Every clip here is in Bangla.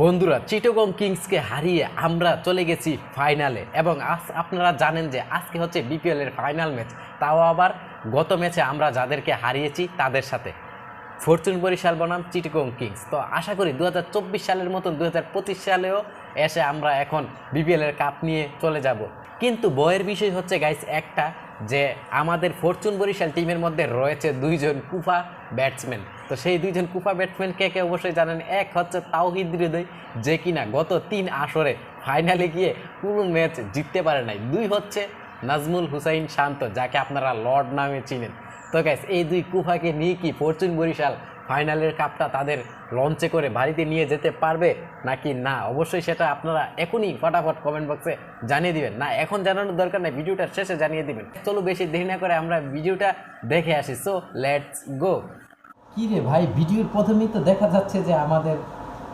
বন্ধুরা, চিটোগং কিংসকে হারিয়ে আমরা চলে গেছি ফাইনালে। এবং আজ আপনারা জানেন যে আজকে হচ্ছে বিপিএল এর ফাইনাল ম্যাচ। তাও আবার গত ম্যাচে আমরা যাদেরকে হারিয়েছি তাদের সাথে। ফরচুন বরিশাল বনাম, চিটগং কিংস। তো আশা করি দু হাজার চব্বিশ সালের মতন দু সালেও এসে আমরা এখন বিপিএল এর কাপ নিয়ে চলে যাব। কিন্তু বয়ের বিষয় হচ্ছে গাইস একটা যে আমাদের ফরচুন বরিশাল টিমের মধ্যে রয়েছে দুইজন কুফা ব্যাটসম্যান তো সেই দুইজন কুফা ব্যাটসম্যান কে কে অবশ্যই জানেন? এক হচ্ছে তাওহিদ হৃদয়, যে কিনা গত তিন আসরে ফাইনালে গিয়ে কোনো ম্যাচ জিততে পারে নাই। দুই হচ্ছে নাজমুল হুসাইন শান্ত, যাকে আপনারা লর্ড নামে চিনেন। তো গ্যাস এই দুই কুফাকে নিয়ে কি ফরচুন বরিশাল ফাইনালের কাপটা তাদের লঞ্চে করে বাড়িতে নিয়ে যেতে পারবে নাকি না? অবশ্যই সেটা আপনারা এখনই ফটাফট কমেন্ট বক্সে জানিয়ে দিবেন। না এখন জানানোর দরকার নেই ভিডিওটার শেষে জানিয়ে দিবেন। চলো বেশি দেরি না করে আমরা ভিডিওটা দেখে আসি। সো লেটস গো কি রে ভাই ভিডিওর প্রথমেই তো দেখা যাচ্ছে যে আমাদের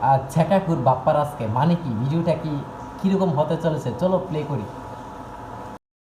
আহ, ছেকাকুর বাপ্পার আজকে। মানে কি ভিডিওটা কি কীরকম হতে চলেছে? চলো প্লে করি।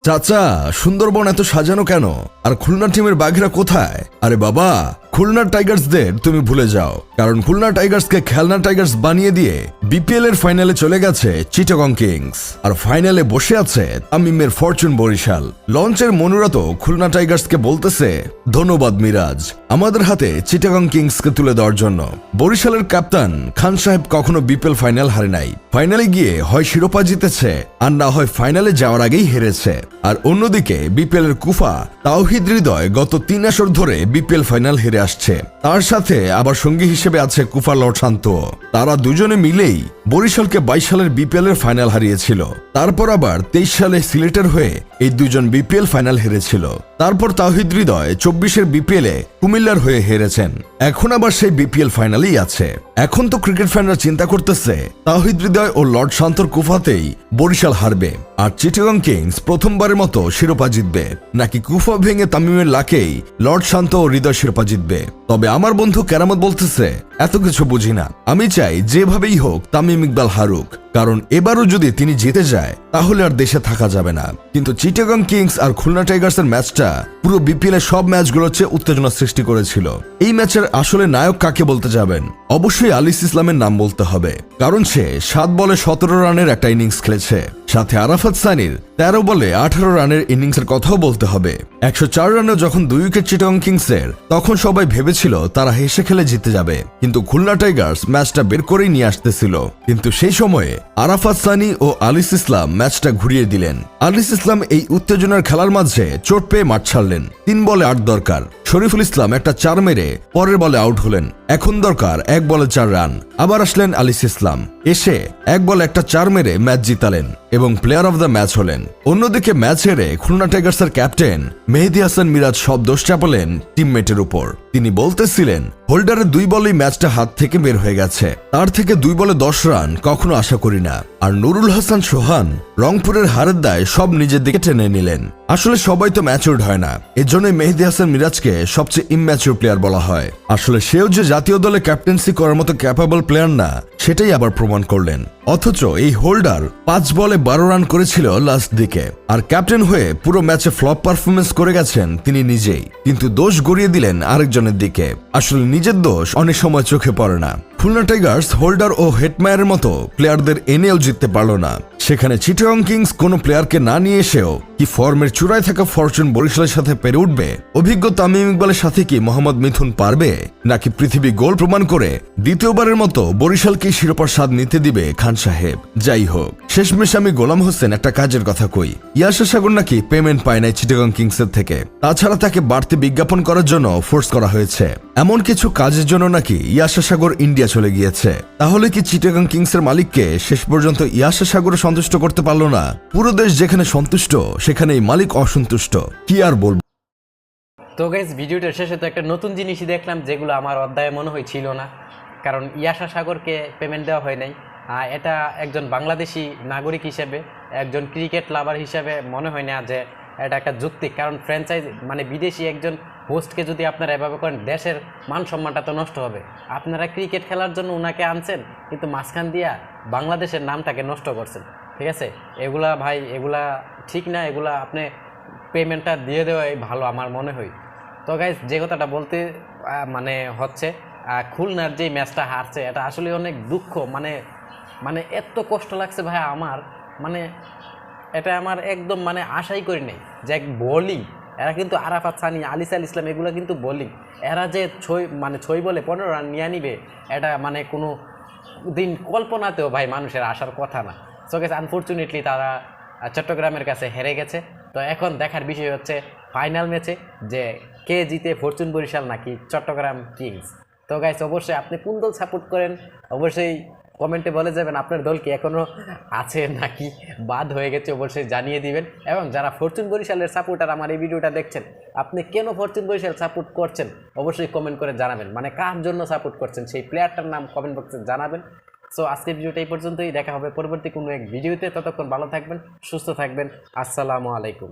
চাচা সুন্দরবন এত সাজানো কেন? আর খুলনা টিমের বাঘেরা কোথায়? আরে বাবা খুলনা টাইগার্সদের তুমি ভুলে যাও। কারণ খুলনা টাইগার্সকে খেলনা টাইগার্স বানিয়ে দিয়ে বিপিএল এর ফাইনালে চলে গেছে চিটাগং কিংস আর ফাইনালে বসে আছে তামিমের ফরচুন বরিশাল। লঞ্চের মনুরত খুলনা টাইগার্সকে বলতেছে, ধন্যবাদ মিরাজ, আমাদের হাতে চিটাগং কিংসকে তুলে দেওয়ার জন্য। বরিশালের ক্যাপ্টেন খান সাহেব কখনো বিপিএল ফাইনাল হারে নাই। ফাইনালে গিয়ে হয় শিরোপা জিতেছে আর না হয় ফাইনালে যাওয়ার আগেই হেরেছে। আর অন্যদিকে বিপিএল এর কুফা তাওহিদ হৃদয় গত তিন আসর ধরে বিপিএল ফাইনাল হেরে আসছে। তার সাথে আবার সঙ্গী হিসেবে আছে কুফা লর্ড শান্ত। তারা দুজনে মিলেই বরিশালকে বাইশ সালের বিপিএল এর ফাইনাল হারিয়েছিল। তারপর আবার তেইশ সালে সিলেটের হয়ে এই দুজন বিপিএল ফাইনাল হেরেছিল। তারপর তাওহিদ হৃদয় চব্বিশের বিপিএল এ কুমিল্লার হয়ে হেরেছেন। এখন আবার সেই বিপিএল ফাইনালেই আছে। এখন তো ক্রিকেট ফ্যানরা চিন্তা করতেছে তাওহিদ হৃদয় ও লর্ড শান্তর কুফাতেই বরিশাল হারবে। আর চিটাগং কিংস প্রথমবারের মতো শিরোপা জিতবে। নাকি কুফা ভেঙে তামিমের লাকেই লর্ড শান্ত ও হৃদয় শিরোপা জিতবে? তবে আমার বন্ধু কেরামত বলতেছে এত কিছু বুঝি না। আমি চাই যেভাবেই হোক তামিম ইকবাল হারুক, কারণ এবারও যদি তিনি জিতে যায় তাহলে আর দেশে থাকা যাবে না। কিন্তু চিটাগং কিংস আর খুলনা টাইগার্সের ম্যাচটা, পুরো বিপিএল এর সব ম্যাচগুলোর চেয়ে উত্তেজনা সৃষ্টি করেছিল। এই ম্যাচের আসলে নায়ক কাকে বলতে যাবেন? অবশ্যই আলিস ইসলামের নাম বলতে হবে। কারণ সে সাত বলে সতেরো রানের একটা ইনিংস খেলেছে। সাথে আরাফাত সানির তেরো বলে আঠারো রানের ইনিংসের কথাও বলতে হবে। একশো চার রানে যখন দুই উইকেট চিটাগং কিংসের, তখন সবাই ভেবেছিল তারা হেসে খেলে জিতে যাবে। কিন্তু খুলনা টাইগার্স ম্যাচটা বের করেই নিয়ে আসতেছিল। কিন্তু সেই সময়ে আরাফাত সানি ও আলিস ইসলাম ম্যাচটা ঘুরিয়ে দিলেন। আলিস ইসলাম এই উত্তেজনার খেলার মাঝে চোট পেয়ে মাঠ ছাড়লেন। তিন বলে আট দরকার। শরীফুল ইসলাম একটা চার মেরে পরের বলে আউট হলেন। এখন দরকার এক বলে চার রান। আবার আসলেন আলিস ইসলাম। এসে এক বলে একটা চার মেরে ম্যাচ জিতালেন এবং প্লেয়ার অফ দ্য ম্যাচ হলেন। অন্যদিকে ম্যাচ হেরে খুলনা টাইগার্সের ক্যাপ্টেন মেহেদি হাসান মিরাজ সব দোষ চাপালেন টিমমেটের উপর। তিনি বলতেছিলেন, হোল্ডারের দুই বলেই ম্যাচটা হাত থেকে বের হয়ে গেছে। তার থেকে দুই বলে দশ রান কখনো আশা করি না। আর নুরুল হাসান সোহান রংপুরের হারের দায় সব নিজের দিকে টেনে নিলেন। আসলে সবাই তো ম্যাচিউরড হয় না। এজন্য মেহেদি হাসান মিরাজকে সবচেয়ে ইম্যাচিউর প্লেয়ার বলা হয়। আসলে সেও যে জাতীয় দলে ক্যাপ্টেন্সি করার মতো ক্যাপাবল প্লেয়ার না, সেটাই আবার প্রমাণ করলেন। অথচ এই হোল্ডার পাঁচ বলে বারো রান করেছিল লাস্ট দিকে। আর ক্যাপ্টেন হয়ে পুরো ম্যাচে ফ্লপ পারফরমেন্স করে গেছেন তিনি নিজেই। কিন্তু দোষ গড়িয়ে দিলেন আরেকজনের দিকে। আসলে নিজের দোষ অনেক সময় চোখে পড়ে না। খুলনা টাইগার্স হোল্ডার ও হেটমায়ারের মতো প্লেয়ারদের এনেও জিততে পারল না। সেখানে চিটাগং কিংস কোনো প্লেয়ারকে না নিয়ে এসেও কি ফর্মের চূড়ায় থাকা ফরচুন বরিশালের সাথে পেরে উঠবে? অভিজ্ঞ তামিম ইকবালের সাথে কি মোহাম্মদ মিথুন পারবে? নাকি পৃথিবী গোল প্রমাণ করে দ্বিতীয়বারের মতো বরিশালকে শিরোপার স্বাদ নিতে দিবে খান সাহেব? যাই হোক, শেষমেশ আমি গোলাম হোসেন একটা কাজের কথা কই। ইয়াসা সাগর নাকি পেমেন্ট পায় নাই চিটাগং কিংসের থেকে? তাছাড়া তাকে বাড়তি বিজ্ঞাপন করার জন্য ফোর্স করা হয়েছে। এমন কিছু কাজের জন্য নাকি ইয়াসা সাগর ইন্ডিয়া চলে গিয়েছে? তাহলে কি চিটাগং কিংসের মালিককে শেষ পর্যন্ত ইয়াসা সাগর সন্তুষ্ট করতে পারল না। পুরো দেশ যেখানে সন্তুষ্ট, সেখানেই মালিক অসন্তুষ্ট। কি আর বলব? তো গাইজ ভিডিওটার শেষে তো একটা নতুন জিনিসই দেখলাম, যেগুলো আমার অধ্যায়ে মনে হয় ছিল না। কারণ ইয়াশা সাগরকে পেমেন্ট দেওয়া হয় নাই। এটা একজন বাংলাদেশি নাগরিক হিসেবে, একজন ক্রিকেট লাভার হিসেবে মনে হয় না যে এটা একটা যুক্তি। কারণ ফ্র্যাঞ্চাইজ মানে বিদেশি একজন হোস্টকে যদি আপনারা এভাবে করেন, দেশের মান সম্মানটা তো নষ্ট হবে। আপনারা ক্রিকেট খেলার জন্য ওনাকে আনছেন, কিন্তু মাঝখান দিয়া বাংলাদেশের নামটাকে নষ্ট করছেন। ঠিক আছে? এগুলা ভাই, এগুলা ঠিক না, এগুলা আপনি পেমেন্টটা দিয়ে দেওয়াই ভালো আমার মনে হয়। তো গাইজ যে কথাটা বলতে মানে হচ্ছে খুলনার যে ম্যাচটা হারছে, এটা আসলে অনেক দুঃখ মানে মানে এত কষ্ট লাগছে ভাই আমার মানে এটা আমার একদম মানে আশাই করি নাই। যে এক বোলিং এরা কিন্তু আরাফাত সানি আলিসাল ইসলাম, এগুলো কিন্তু বোলিং এরা যে ছয় মানে ছয় বলে পনেরো রান নিয়ে নিবে, এটা মানে কোনো দিন কল্পনাতেও ভাই মানুষের আসার কথা না। সো গেছে আনফর্চুনেটলি তারা চট্টগ্রামের কাছে হেরে গেছে। তো এখন দেখার বিষয় হচ্ছে ফাইনাল ম্যাচে যে কে জিতে ফরচুন বরিশাল নাকি চট্টগ্রাম কিংস তো গাইস অবশ্যই আপনি কোন দল সাপোর্ট করেন, অবশ্যই কমেন্টে বলে যাবেন আপনার দল কি এখনও আছে নাকি বাদ হয়ে গেছে, অবশ্যই জানিয়ে দিবেন। এবং যারা ফরচুন বরিশালের সাপোর্টার আমার এই ভিডিওটা দেখছেন, আপনি কেন ফরচুন বরিশাল সাপোর্ট করছেন, অবশ্যই কমেন্ট করে জানাবেন। মানে কার জন্য সাপোর্ট করছেন, সেই প্লেয়ারটার নাম কমেন্ট বক্সে জানাবেন। সো আজকের ভিডিওটা এই পর্যন্তই। দেখা হবে পরবর্তী কোনো এক ভিডিওতে। ততক্ষণ ভালো থাকবেন, সুস্থ থাকবেন। আসসালামু আলাইকুম।